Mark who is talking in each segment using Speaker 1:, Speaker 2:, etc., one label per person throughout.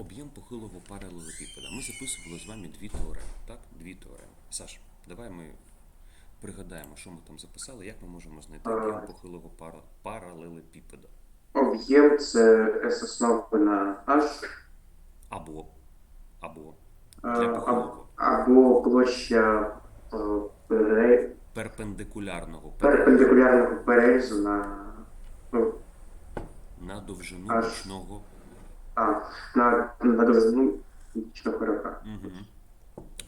Speaker 1: об'єм похилого паралелепіпеда. Ми записували з вами дві теореми. Так? Дві теореми. Саш, давай ми пригадаємо, що ми там записали, як ми можемо знайти об'єм похилого пара- паралелепіпеда.
Speaker 2: Об'єм це S основи на H
Speaker 1: Або. Або.
Speaker 2: е,
Speaker 1: Для похилого.
Speaker 2: або площа е, пере-
Speaker 1: Перпендикулярного
Speaker 2: перпендикулярного перерізу на, ну,
Speaker 1: на довжину
Speaker 2: Аж.
Speaker 1: бічного.
Speaker 2: На, на довжинуічного коробка.
Speaker 1: Угу.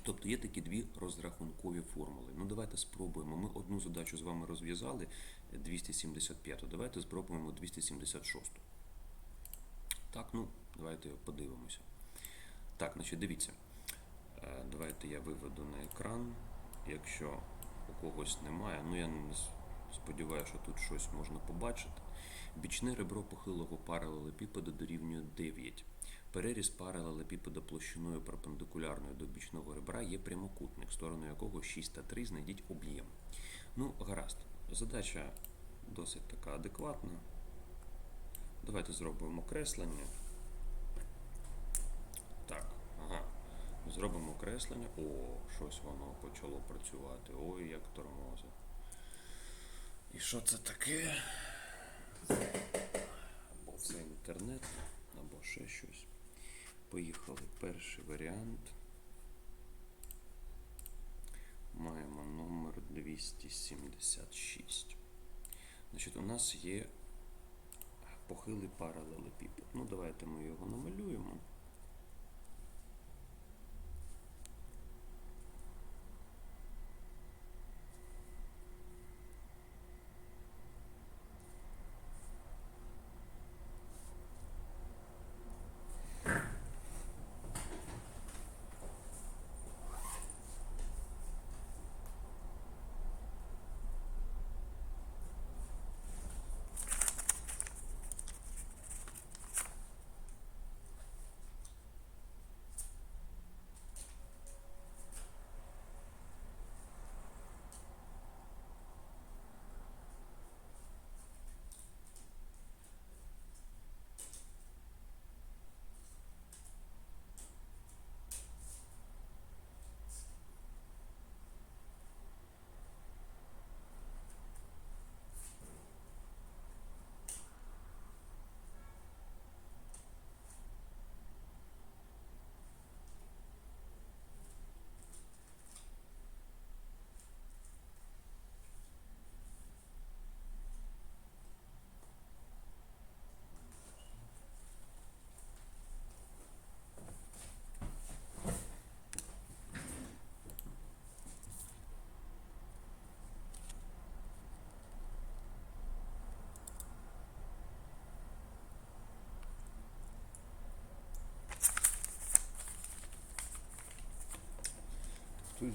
Speaker 1: Тобто є такі дві розрахункові формули. Ну давайте спробуємо. Ми одну задачу з вами розв'язали 275. Давайте спробуємо 276. Так, ну, давайте подивимося. Так, значить, дивіться. Е, Давайте я виведу на екран. Якщо у когось немає, ну я не сподіваюся, що тут щось можна побачити. Бічне ребро похилого паралелепіпеда дорівнює 9. Переріз паралелепіпеда площиною перпендикулярною до бічного ребра є прямокутник, сторону якого 6 та 3 знайдіть об'єм. Ну, гаразд. Задача досить така адекватна. Давайте зробимо креслення. Так, ага. Зробимо креслення. О, щось воно почало працювати. Ой, як тормозить. І що це таке? Або це інтернет, або ще щось. Поїхали. Перший варіант. Маємо номер 276. Значить, у нас є похилий паралелепіпед. Ну, давайте ми його намалюємо. 就是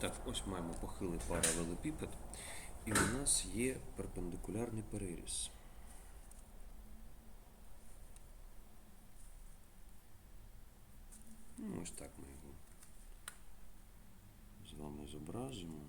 Speaker 1: Так, ось маємо похилий паралелепіпед, і у нас є перпендикулярний переріз. Ну, ось так ми його з вами зобразимо.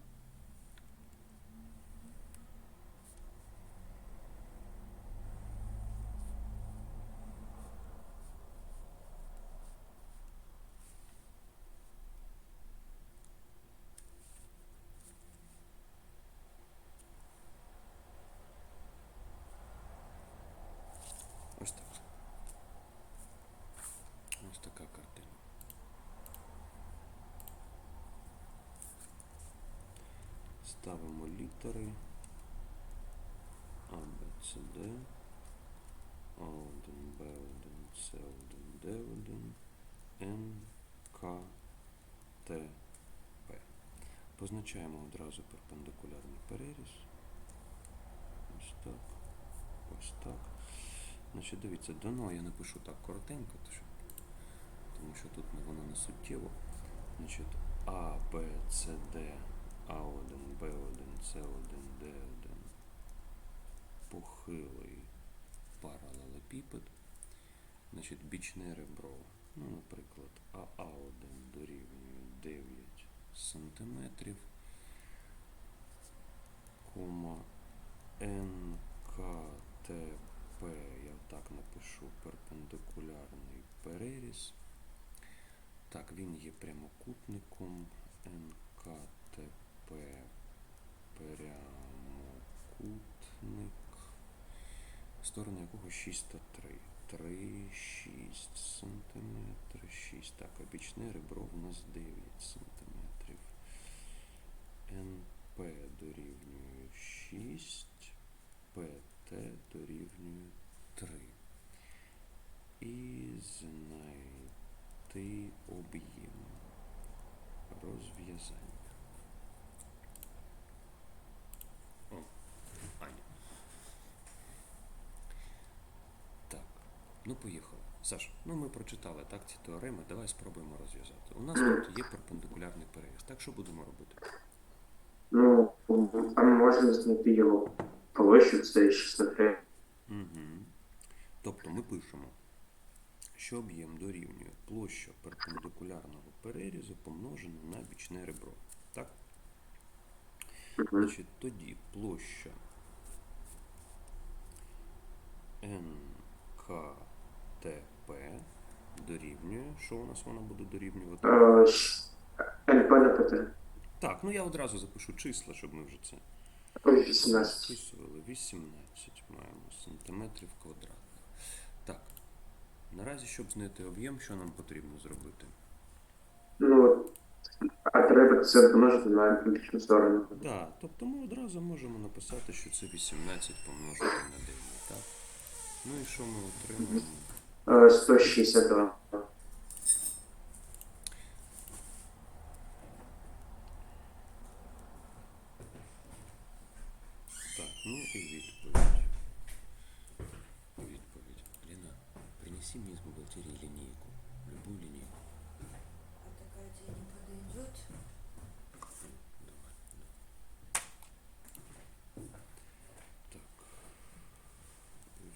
Speaker 1: Ставимо літери А, Б, С, Д, А1, Б1, С1, Д1, Н, К, Т, П. Позначаємо одразу перпендикулярний переріз. Ось так. Ось так. Значить, дивіться, дано я напишу так коротенько, тому що тут воно не суттєво. Значить, А, Б, С, Д, А1, Б1, С1, Д1. Похилий паралелепіпед. Значить, бічне ребро. Ну, наприклад, АА1 дорівнює 9 сантиметрів. Кома НКТП, я так напишу, перпендикулярний переріз. Так, він є прямокутником НКТП прямокутник, сторона якого 6 та 3. 3, 6 сантиметрів, 6. Так, а бічне ребро в нас 9 сантиметрів. НП дорівнює 6, ПТ дорівнює 3. І знайти об'єм розв'язання. О, Аня. Так, ну поїхали. Саш, ну ми прочитали так ці теореми, давай спробуємо розв'язати. У нас тут є перпендикулярний переїзд. Так що будемо робити?
Speaker 2: Ну, там можна знайти його площу, це 63.
Speaker 1: Угу. Тобто ми пишемо, що об'єм дорівнює площа перпендикулярного перерізу помножена на бічне ребро. Так? Значить, тоді площа НКТП дорівнює. Що у нас вона буде дорівнювати?
Speaker 2: НП на ПТ.
Speaker 1: Так, ну я одразу запишу числа, щоб ми вже це
Speaker 2: 18.
Speaker 1: записували. 18 маємо сантиметрів квадратних. Так. Наразі, щоб знайти об'єм, що нам потрібно зробити?
Speaker 2: Ну, а треба це помножити на бічну сторону.
Speaker 1: Так, да, тобто ми одразу можемо написати, що це 18 помножити на 9, так? Ну і що ми отримаємо?
Speaker 2: Е, 162.
Speaker 1: Так, ну і відповідь. Відповідь. Лена, принеси мне из бухгалтерии линейку. Любую линейку.
Speaker 3: А такая тебе не подойдет.
Speaker 1: Давай. Так.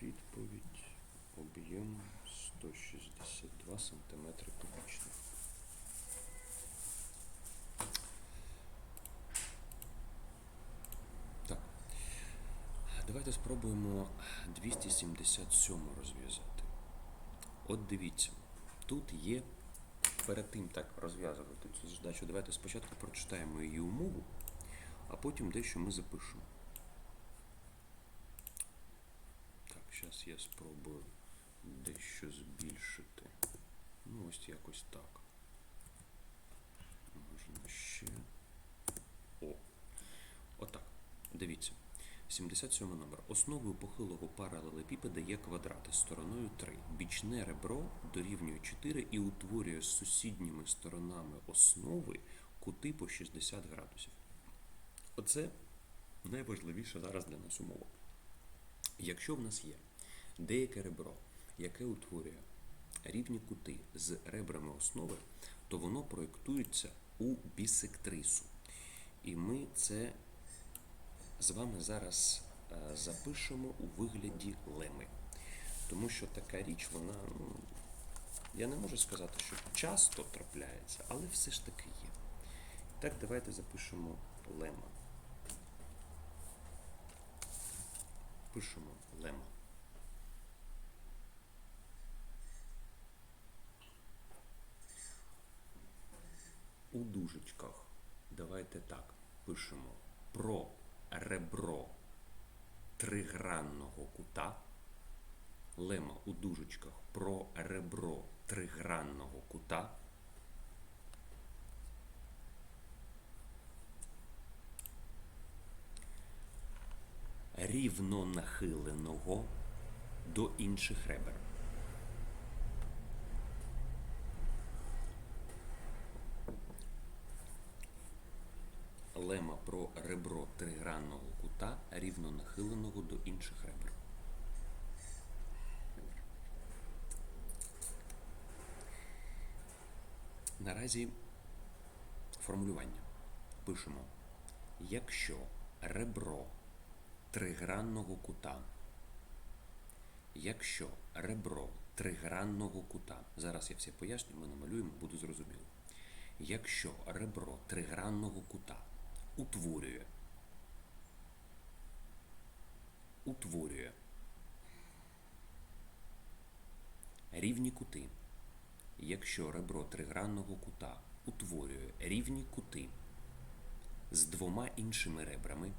Speaker 1: Відповідь. Об'єм 162 сантиметри кубічних. Так. Давайте спробуємо 277 розв'язати. От дивіться, тут є перед тим так розв'язувати цю задачу. Давайте спочатку прочитаємо її умову, а потім дещо ми запишемо. Так, зараз я спробую дещо збільшити. Ну, ось якось так. Можна ще. О. Отак. Дивіться. 77 номер. Основою похилого паралелепіпеда є квадрат із стороною 3. Бічне ребро дорівнює 4 і утворює з сусідніми сторонами основи кути по 60 градусів. Оце найважливіше зараз для нас умова. Якщо в нас є деяке ребро, яке утворює рівні кути з ребрами основи, то воно проєктується у бісектрису. І ми це з вами зараз е, запишемо у вигляді леми. Тому що така річ, вона, ну, я не можу сказати, що часто трапляється, але все ж таки є. Так, давайте запишемо лема. Пишемо лема. У дужечках давайте так пишемо про ребро тригранного кута. Лема у дужечках про ребро тригранного кута. Рівно нахиленого до інших ребер. Тригранного кута рівно нахиленого до інших ребер. Наразі формулювання. Пишемо. Якщо ребро тригранного кута, якщо ребро тригранного кута, зараз я все поясню, ми намалюємо, буде зрозуміло. Якщо ребро тригранного кута утворює, утворює. Рівні кути, якщо ребро тригранного кута утворює рівні кути з двома іншими ребрами,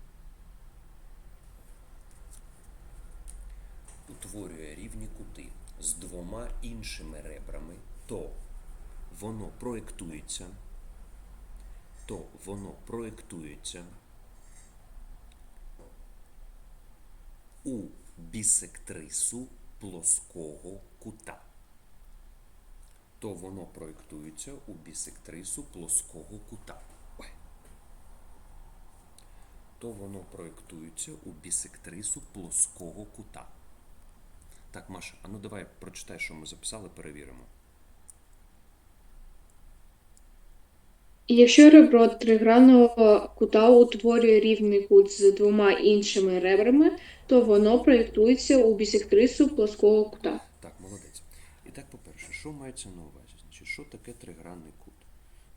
Speaker 1: утворює рівні кути з двома іншими ребрами, то воно проєктується, то воно проєктується у бісектрису плоского кута. То воно проєктується у бісектрису плоского кута. Ой. То воно проєктується у бісектрису плоского кута. Так, Маша, а ну давай прочитай, що ми записали, перевіримо.
Speaker 4: Якщо ребро тригранного кута утворює рівний кут з двома іншими ребрами, то воно проєктується у бісектрису плоского кута.
Speaker 1: Так, молодець. І так, по-перше, що мається на увазі? Значить, що таке тригранний кут?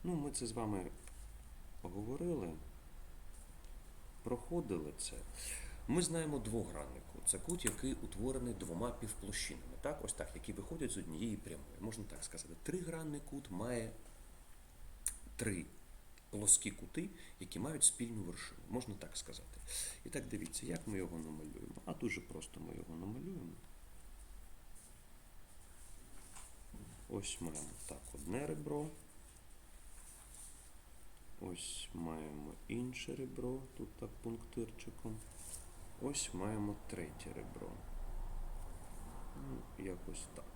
Speaker 1: Ну, ми це з вами говорили, проходили це. Ми знаємо двогранний кут. Це кут, який утворений двома півплощинами. Так, ось так, які виходять з однієї прямої. Можна так сказати. Тригранний кут має три плоскі кути, які мають спільну вершину. Можна так сказати. І так дивіться, як ми його намалюємо. А дуже просто ми його намалюємо. Ось маємо так одне ребро. Ось маємо інше ребро, тут так пунктирчиком. Ось маємо третє ребро. Ну, якось так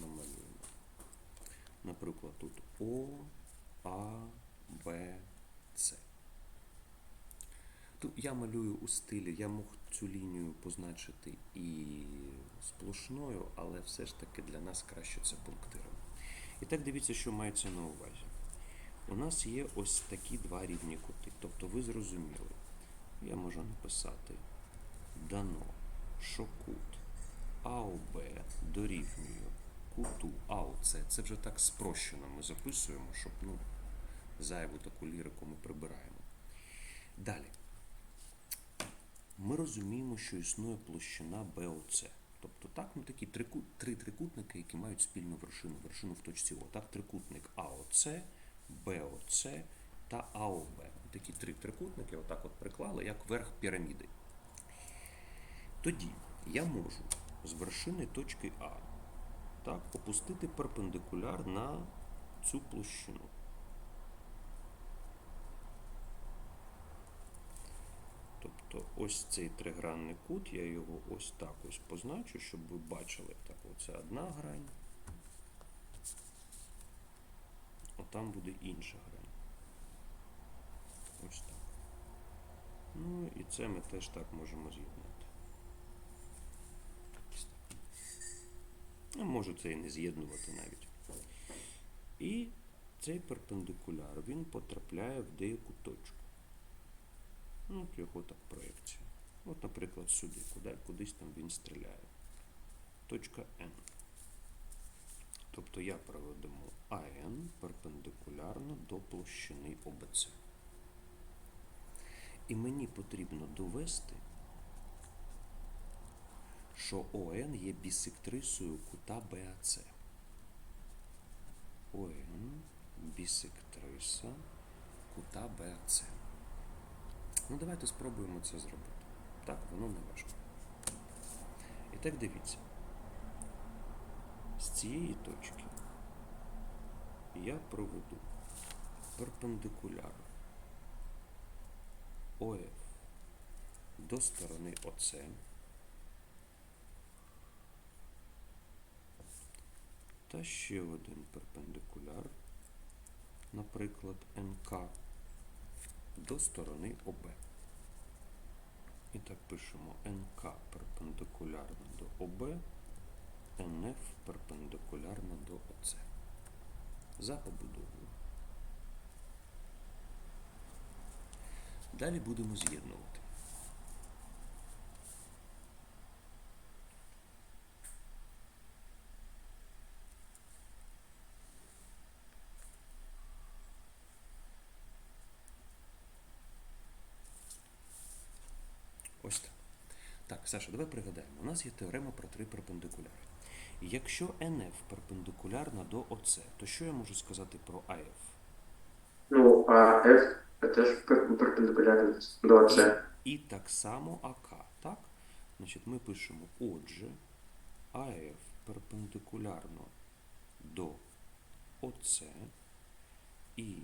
Speaker 1: намалюємо. Наприклад, тут О, А, Б, С. Тут я малюю у стилі, я мог цю лінію позначити і сплошною, але все ж таки для нас краще це пунктиром. І так дивіться, що мається на увазі. У нас є ось такі два рівні кути. Тобто ви зрозуміли, я можу написати дано, що кут АОБ дорівнює куту АОЦ. Це вже так спрощено ми записуємо, щоб ну, зайву таку лірику ми прибираємо. Далі. Ми розуміємо, що існує площина БОЦ. Тобто так, ну такі трику- три трикутники, які мають спільну вершину, вершину в точці О. Так, трикутник АОЦ, БОЦ та АОБ. Такі три трикутники, отак от приклали, як верх піраміди. Тоді я можу з вершини точки А так, опустити перпендикуляр на цю площину. Тобто ось цей тригранний кут, я його ось так ось позначу, щоб ви бачили. Так, оце одна грань. А там буде інша грань. Ось так. Ну і це ми теж так можемо з'єднати. А можу це і не з'єднувати навіть. І цей перпендикуляр він потрапляє в деяку точку. Ну, от його так проекція. От, наприклад, сюди, куди, кудись там він стріляє. Точка N. Тобто я проведемо АН перпендикулярно до площини ОБЦ. І мені потрібно довести, що ОН є бісектрисою кута БАЦ. ОН бісектриса кута БАЦ. Ну, давайте спробуємо це зробити. Так, воно не важко. І так дивіться. З цієї точки я проведу перпендикуляр ОФ до сторони ОЦ. Та ще один перпендикуляр, наприклад, НК, до сторони ОБ. І так пишемо НК перпендикулярно до ОБ, НФ перпендикулярно до ОЦ. За побудовою. Далі будемо з'єднувати. Ось так. Так, Саша, давай пригадаємо. У нас є теорема про три перпендикуляри. Якщо НФ перпендикулярна до ОЦ, то що я можу сказати про АФ?
Speaker 2: Ну, а F теж пер- перпендикулярно до С.
Speaker 1: І так само АК, так? Значить, ми пишемо, отже, АФ перпендикулярно до ОЦ і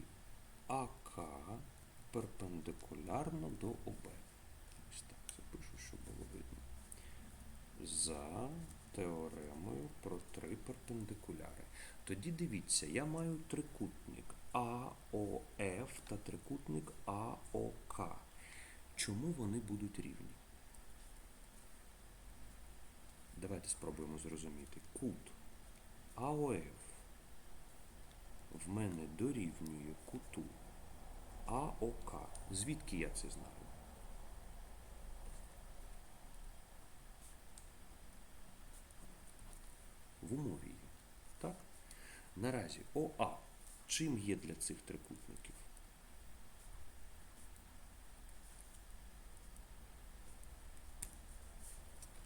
Speaker 1: АК перпендикулярно до ОБ. Ось так запишу, щоб було видно. За теоремою про три перпендикуляри. Тоді дивіться, я маю трикутник АОФ та трикутник АОК. Чому вони будуть рівні? Давайте спробуємо зрозуміти. Кут АОФ в мене дорівнює куту АОК. Звідки я це знаю? В умові є. Так? Наразі ОА чим є для цих трикутників?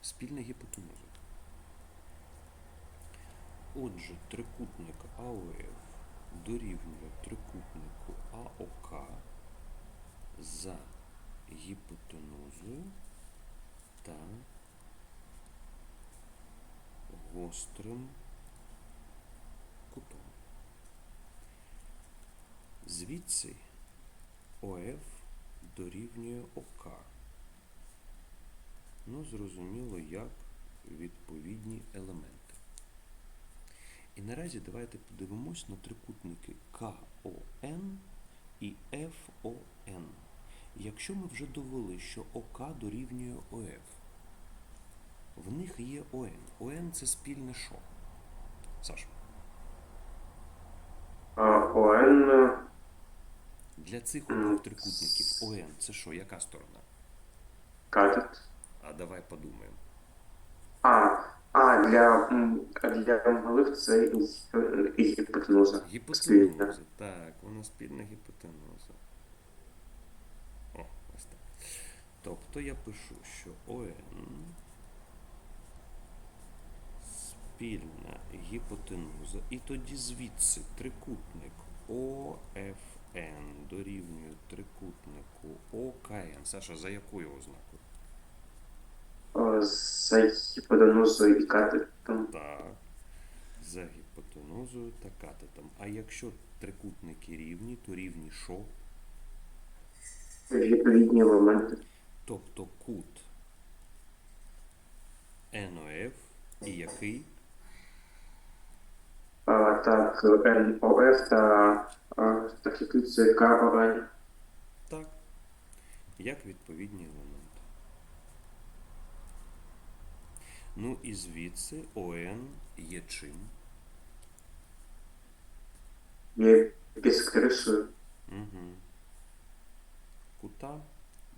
Speaker 1: Спільна гіпотенуза. Отже, трикутник АОФ дорівнює трикутнику АОК за гіпотенузою та гострим кутом. Звідси ОФ дорівнює ОК. Ну, зрозуміло, як відповідні елементи. І наразі давайте подивимось на трикутники КОН і ФОН. Якщо ми вже довели, що ОК дорівнює ОФ, в них є ОН. ОН це спільне що? Саш,
Speaker 2: А ОН
Speaker 1: для цих обох трикутників ОН це що? Яка сторона?
Speaker 2: катет.
Speaker 1: А давай подумаємо.
Speaker 2: А, а для, для малих це і- і гіпотенуза. Спільна.
Speaker 1: Гіпотенуза. Так, вона спільна гіпотенуза. О, ось так. Тобто я пишу, що ОН спільна гіпотенуза. І тоді звідси трикутник ОФН дорівнює трикутнику ОКН. Саша, за якою ознакою?
Speaker 2: За гіпотенузою і катетом.
Speaker 1: Так. За гіпотенузою та катетом. А якщо трикутники рівні, то рівні що?
Speaker 2: Відповідні елементи.
Speaker 1: Тобто кут НОФ і який?
Speaker 2: Так, НОФ та, а, так, КОН.
Speaker 1: Так. Як відповідні елементи. Ну і звідси ОН є чим?
Speaker 2: Є біскрисою.
Speaker 1: Угу. Кута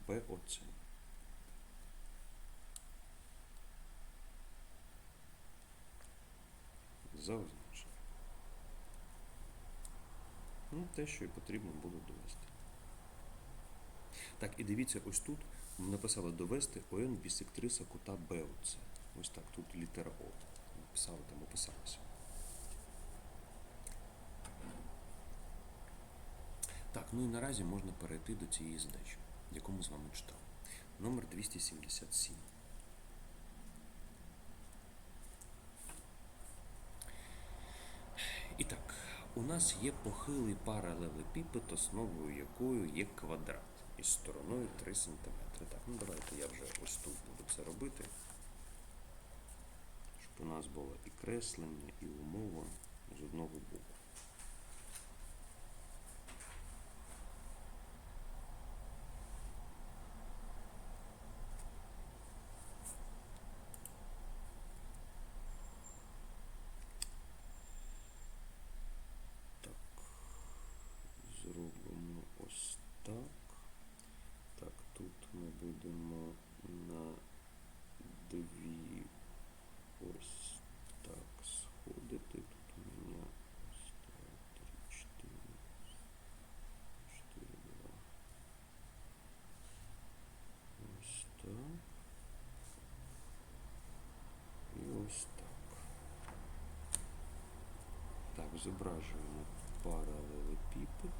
Speaker 1: БОЦ. За Ну, те, що і потрібно було довести. Так, і дивіться, ось тут ми написали довести ОН бісектриса кута БОЦ. Ось так, тут літера О. Написали, там описалося. Так, ну і наразі можна перейти до цієї задачі, яку ми з вами читали. Номер 277. І так, у нас є похилий паралелепіпед, основою якою є квадрат із стороною 3 см. Так, ну давайте я вже ось тут буду це робити. Щоб у нас було і креслення, і умова з одного боку. Так, зробимо ось так. Так, тут ми будемо на дві ось так сходити. Тут у мене ось так, три, чотири, чотири, два. Ось так. І ось так. Так, зображуємо паралелепіпед.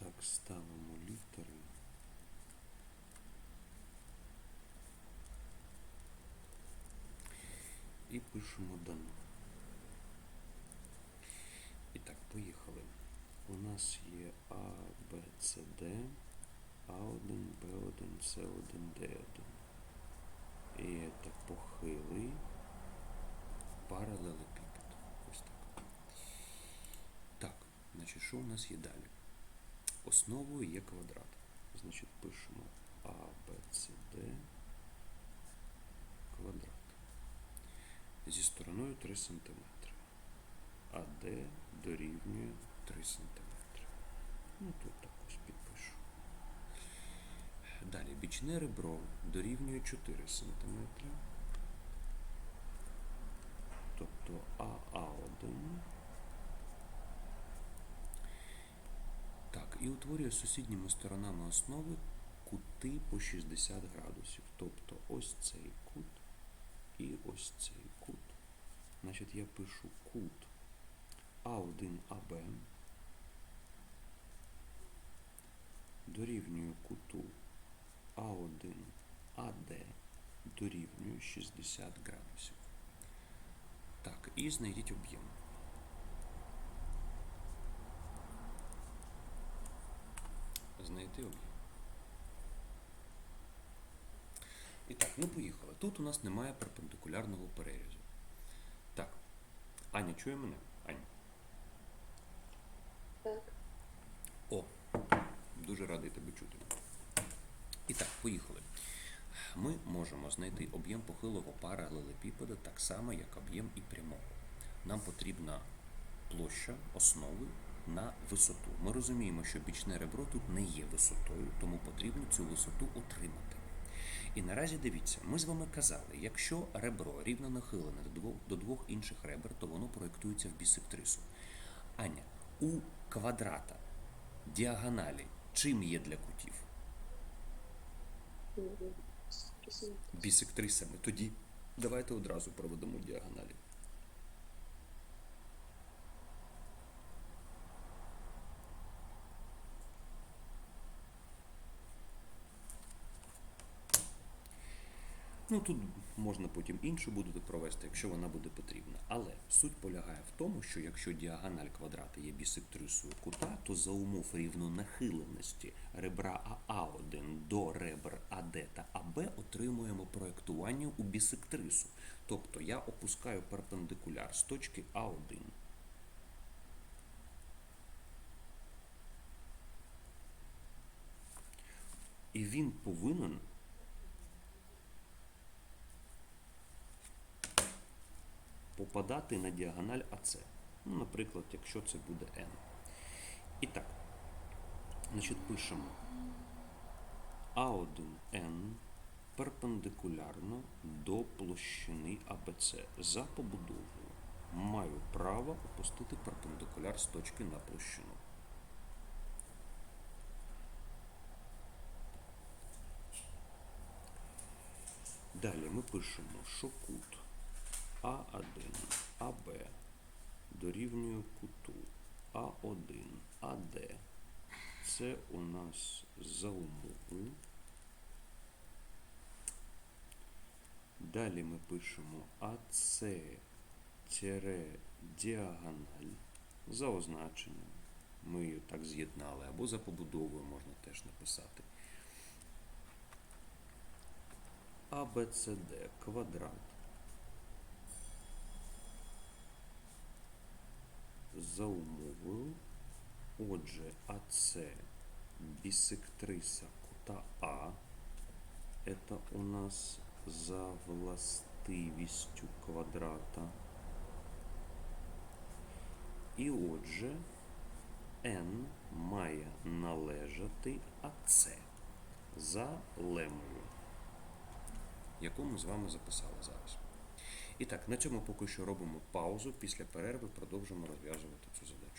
Speaker 1: Так, ставимо літери. І пишемо дано. І так, поїхали. У нас є А, Б, С, Д, А1, Б1, С1, Д1. І це похилий паралелепіпед. Ось так. Так, значить, що у нас є далі? Основою є квадрат. Значить, пишемо А, Б, С, Д квадрат. Зі стороною 3 см. АД дорівнює 3 см. Ну, тут так ось підпишу. Далі бічне ребро дорівнює 4 см. Тобто АА1 Так, і утворює сусідніми сторонами основи кути по 60 градусів. Тобто ось цей кут і ось цей кут. Значить, я пишу кут А1АБ дорівнює куту А1АД дорівнює 60 градусів. Так, і знайдіть об'єм. Знайти об'єм. І так, ну поїхали. Тут у нас немає перпендикулярного перерізу. Аня, чує мене? Аня.
Speaker 4: Так.
Speaker 1: О, дуже радий тебе чути. І так, поїхали. Ми можемо знайти об'єм похилого паралелепіпеда так само, як об'єм і прямого. Нам потрібна площа основи на висоту. Ми розуміємо, що бічне ребро тут не є висотою, тому потрібно цю висоту отримати. І наразі дивіться, ми з вами казали, якщо ребро рівно нахилене до двох, до двох інших ребер, то воно проєктується в бісектрису. Аня, у квадрата діагоналі чим є для кутів? Бісектрисами. Тоді давайте одразу проведемо діагоналі. Ну тут можна потім іншу будете провести, якщо вона буде потрібна. Але суть полягає в тому, що якщо діагональ квадрата є бісектрисою кута, то за умов рівнонахиленості ребра АА1 до ребр АД та АБ отримуємо проєктування у бісектрису. Тобто я опускаю перпендикуляр з точки А1. І він повинен попадати на діагональ АЦ. Ну, наприклад, якщо це буде n. І так, значить, пишемо А1N перпендикулярно до площини АБЦ. За побудовою маю право опустити перпендикуляр з точки на площину. Далі ми пишемо, що кут А1, АБ дорівнює куту А1, АД. Це у нас за умовою. Далі ми пишемо тире діагональ за означенням. Ми її так з'єднали, або за побудовою можна теж написати. ABCD квадрат за умовою. Отже, АС бісектриса кута А. Это у нас за властивістю квадрата. І отже, n має належати АС за лемою яку ми з вами записали зараз. І так, на цьому поки що робимо паузу. Після перерви продовжимо розв'язувати цю задачу.